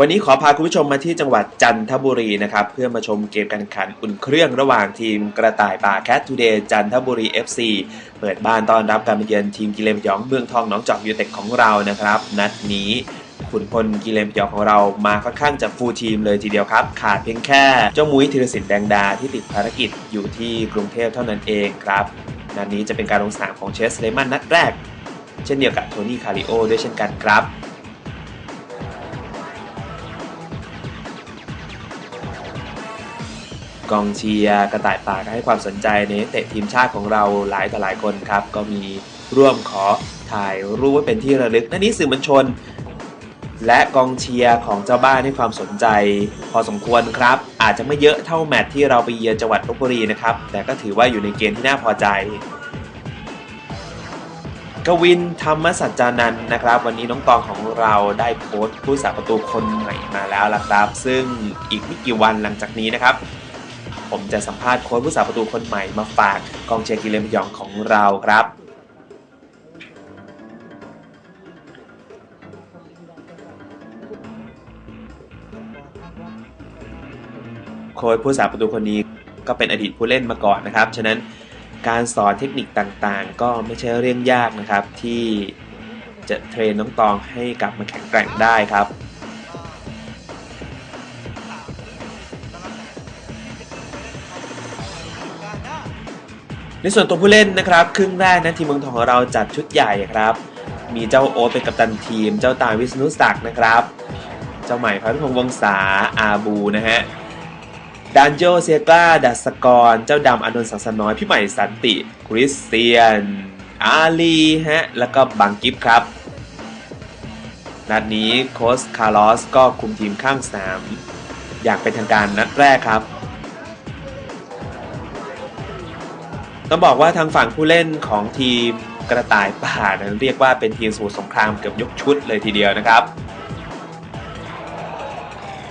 วันนี้ขอพาคุณผู้ชมมาที่จังหวัดจันทบุรีนะครับเพื่อมาชมเกมการแข่งขันอุ่นเครื่องระหว่างทีมกระต่ายป่าแคททูเดย์จันทบุรี FC เปิดบ้านต้อนรับการมาเยือนทีมกิเลนพยองเมืองทองน้องจอกยูเต็ดของเรานะครับ นัดนี้ขุนพลกิเลนพยองของเรามาค่อนข้างจะฟูลทีมเลยทีเดียวครับ ขาดเพียงแค่เจ้ามุ้ยธีรศิลป์แดงดาที่ติดภารกิจอยู่ที่กรุงเทพเท่านั้นเองครับนัดนี้จะเป็นการลงสนามของเชสเลมันนัดแรก เช่นเดียวกับโทนี่คาริโอด้วยเช่นกันครับ กองเชียร์กระต่ายป่าก็ให้ความสนใจในเตะทีมชาติของเราหลายต่อหลายคนครับ ก็มีร่วมขอถ่ายรูปไว้เป็นที่ระลึกนั่นนี้สื่อมวลชน และกองเชียร์ของเจ้าบ้านให้ความสนใจ พอสมควรครับ อาจจะไม่เยอะเท่าแมตช์ที่เราไปเยือนจังหวัดลบบุรีนะครับ แต่ก็ถือว่าอยู่ในเกณฑ์ที่น่าพอใจกวินธรรมสัจจานันนะครับ วันนี้น้องตองของเราได้โพสต์ผู้สาประตูคนใหม่มาแล้วล่ะครับ ซึ่งอีกไม่กี่วันหลังจากนี้นะครับ ผมจะสัมภาษณ์โค้ชผู้สาประตูคนใหม่มาฝากกองเชียร์กิเลนพยองของเราครับโค้ชผู้สาประตูคนนี้ก็เป็นอดีตผู้เล่นมาก่อนนะครับ ฉะนั้นการสอนเทคนิคต่างๆ ก็ไม่ใช่เรื่องยากนะครับที่จะเทรนน้องตองให้กลับมาแข็งแกร่งได้ครับ ในส่วนตัวผู้เล่นนะครับครึ่งแรกนะทีมเมืองทองของเราจัดชุดใหญ่ครับ มีเจ้าโอ๊ตเป็นกัปตันทีม เจ้าตาวิษณุศักดิ์นะครับ เจ้าใหม่พันพงษ์วงศาอาบูนะฮะดานโจเซียกาดัสกร เจ้าดำอนนท์สังสน้อย พี่ใหม่สันติ คริสเตียน อาลีฮะ แล้วก็บังกิฟครับ นัดนี้โค้ชคาร์ลอสก็คุมทีมข้างสนาม อย่างเป็นทางการนัดแรกครับ ต้องบอกว่าทางฝั่งผู้เล่นของทีมกระต่ายป่านั้นเรียกว่าเป็นทีมสู่สงครามเกือบยกชุดเลยทีเดียวนะครับ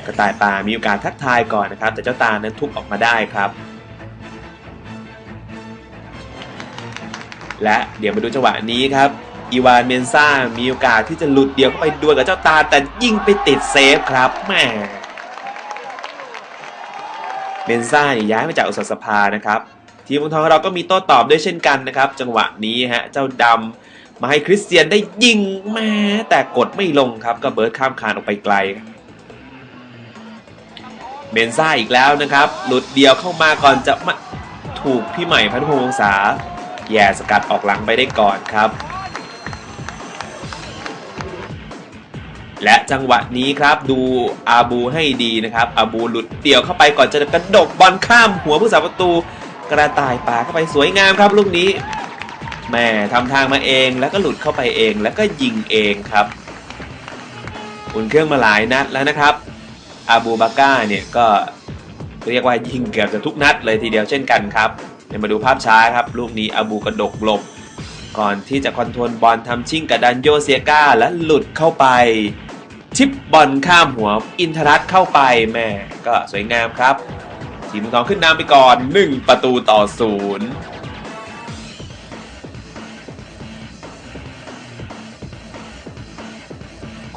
กระต่ายป่ามีโอกาสทักทายก่อนนะครับ แต่เจ้าตานั้นทุบออกมาได้ครับ และเดี๋ยวมาดูจังหวะนี้ครับอีวานเมนซ่ามีโอกาสที่จะหลุดเดี่ยวเข้าไปดวลกับเจ้าตาแต่ยิงไปติดเซฟครับแหมเมนซ่าย้ายมาจากอุตสาหสภานะครับ ทีมเมืองทองเราก็มีโต้ตอบด้วยเช่นกันนะครับ จังหวะนี้ฮะเจ้าดำมาให้คริสเตียนได้ยิงแม้แต่กดไม่ลงครับก็เบิร์ดข้ามคานออกไปไกลเมนซ่าอีกแล้วนะครับ หลุดเดียวเข้ามาก่อนจะมาถูกพี่ใหม่พันพงศ์วงศาแย่สกัดออกหลังไปได้ก่อนครับ และจังหวะนี้ครับดูอาบูให้ดีนะครับอาบูหลุดเดี่ยวเข้าไปก่อนจะกระดกบอลข้ามหัวผู้สาประตู กระต่ายป่าเข้าไปสวยงามครับลูกนี้แม่ทำทางมาเองแล้วก็หลุดเข้าไปเองแล้วก็ยิงเองครับอุ่นเครื่องมาหลายนัดแล้วนะครับอาบูบาก้าเนี่ยก็เรียกว่ายิงเกือบจะทุกนัดเลยทีเดียวเช่นกันครับเดี๋ยวมาดูภาพช้าครับ ลูกนี้อาบูกระดกหลบก่อนที่จะคอนโทรลบอลทำชิ่งกับดันโยเซียกาและหลุดเข้าไป ชิปบอลข้ามหัวอินทรัตเข้าไปแม่ก็สวยงามครับ ทีมเมืองทองขึ้นนำไปก่อน 1 ประตูต่อศูนย์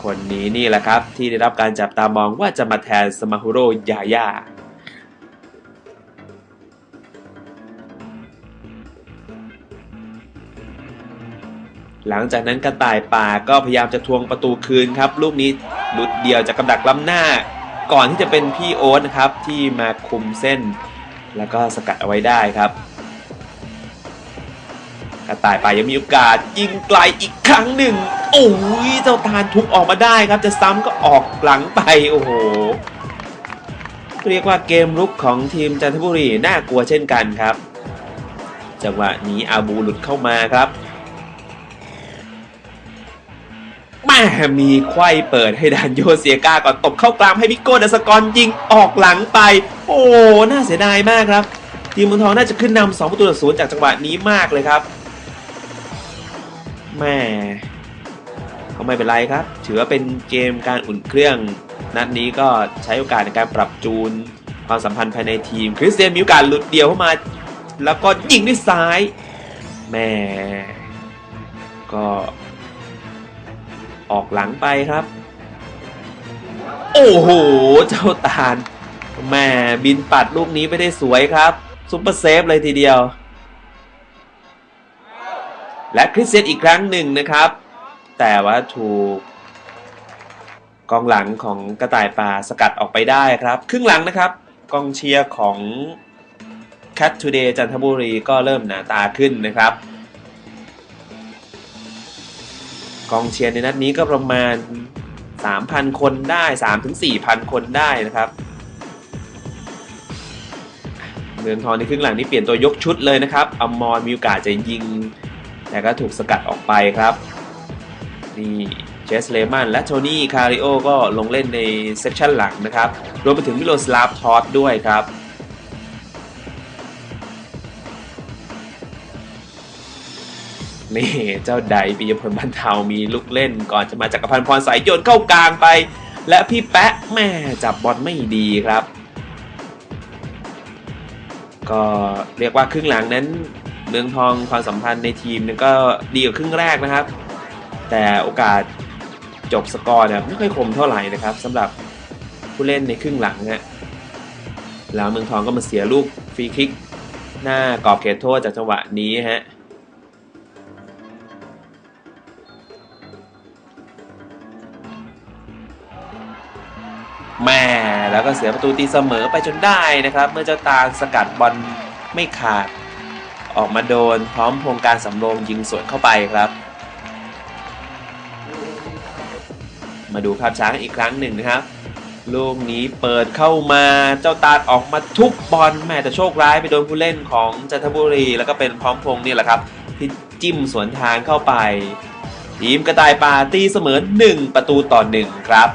คนนี้นี่แหละครับ ที่ได้รับการจับตามองว่าจะมาแทนสมาฮุโรยาย่าหลังจากนั้นกระต่ายป่าก็พยายามจะทวงประตูคืนครับ ลูกนี้หลุดเดียวจากกำดักล้ำหน้า ก่อนที่จะเป็นพี่โอ๊ตนะครับที่มาคุมเส้น แล้วก็สกัดเอาไว้ได้ครับกระต่ายไปยังมีโอกาสยิงไกลอีกครั้งหนึ่ง โอ้ยเจ้าตาลทุบออกมาได้ครับ จะซ้ำก็ออกหลังไปโอ้โหเรียกว่าเกมรุกของทีมจันทบุรีน่ากลัวเช่นกันครับ จังหวะนี้อาบูหลุดเข้ามาครับ ม่มีไข้เปิดให้ดานโยเซียกาก่อนตบเข้ากลางให้พิโก้ดัสกรยิงออกหลังไป โอ้น่าเสียดายมากครับ ทีมเมืองทองน่าจะขึ้นนำสองประตูต่อศูนย์จากจังหวะนี้มากเลยครับแม่ก็ไม่เป็นไรครับ ถือว่าเป็นเกมการอุ่นเครื่อง นัดนี้ก็ใช้โอกาสในการปรับจูนความสัมพันธ์ภายในทีม คริสเตียนมีโอกาสหลุดเดียวเข้ามา แล้วก็ยิงด้วยซ้ายแม่ก็ ออกหลังไปครับ โอ้โห เจ้าตาลแหม่บินปัดลูกนี้ไม่ได้สวยครับซุปเปอร์เซฟเลยทีเดียว และคริสเซียนอีกครั้งหนึ่งนะครับ แต่ว่าถูกกองหลังของกระต่ายป่าสกัดออกไปได้ครับ ครึ่งหลังนะครับ กองเชียร์ของ Cat Today จันทบุรีก็เริ่มหนาตาขึ้นนะครับ กองเชียร์ในนัดนี้ก็ประมาณ 3,000 คนได้ 3-4,000 คนได้นะครับ เมืองทองในครึ่งหลังนี้เปลี่ยนตัวยกชุดเลยนะครับอมรมีโอกาสจะยิง แต่ก็ถูกสกัดออกไปครับ นี่เจสเลมันและโทนี่คาริโอก็ลงเล่นในเซสชั่นหลังนะครับ รวมไปถึงมิโลสลาฟทอสด้วยครับ นี่เจ้าไดปิยพลบรรเทามีลูกเล่นก่อนจะมาจากรพันธ์พรสายโยนเข้ากลางไป และพี่แปะแม่จับบอลไม่ดีครับ ก็เรียกว่าครึ่งหลังนั้นเมืองทองความสัมพันธ์ในทีมก็ดีกว่าครึ่งแรกนะครับ แต่โอกาสจบสกอร์เนี่ยไม่ค่อยคมเท่าไหร่นะครับสำหรับผู้เล่นในครึ่งหลังฮะแล้วเมืองทองก็มาเสียลูกฟรีคิก หน้ากรอบเขตโทษจากจังหวะนี้ฮะ แม่แล้วก็เสียประตูตีเสมอไปจนได้นะครับ เมื่อเจ้าตาลสกัดบอลไม่ขาด ออกมาโดนพร้อมพงการสำโรงยิงสวนเข้าไปครับ มาดูภาพช้ากันอีกครั้งหนึ่งนะครับลูกนี้เปิดเข้ามาเจ้าตาลออกมาทุบบอลแม่แต่โชคร้ายไปโดนผู้เล่นของจันทบุรี แล้วก็เป็นพร้อมพงนี่แหละครับ ที่จิ้มสวนทางเข้าไป ทีมกระต่ายป่าตีเสมอ 1 ประตูต่อ 1 ครับ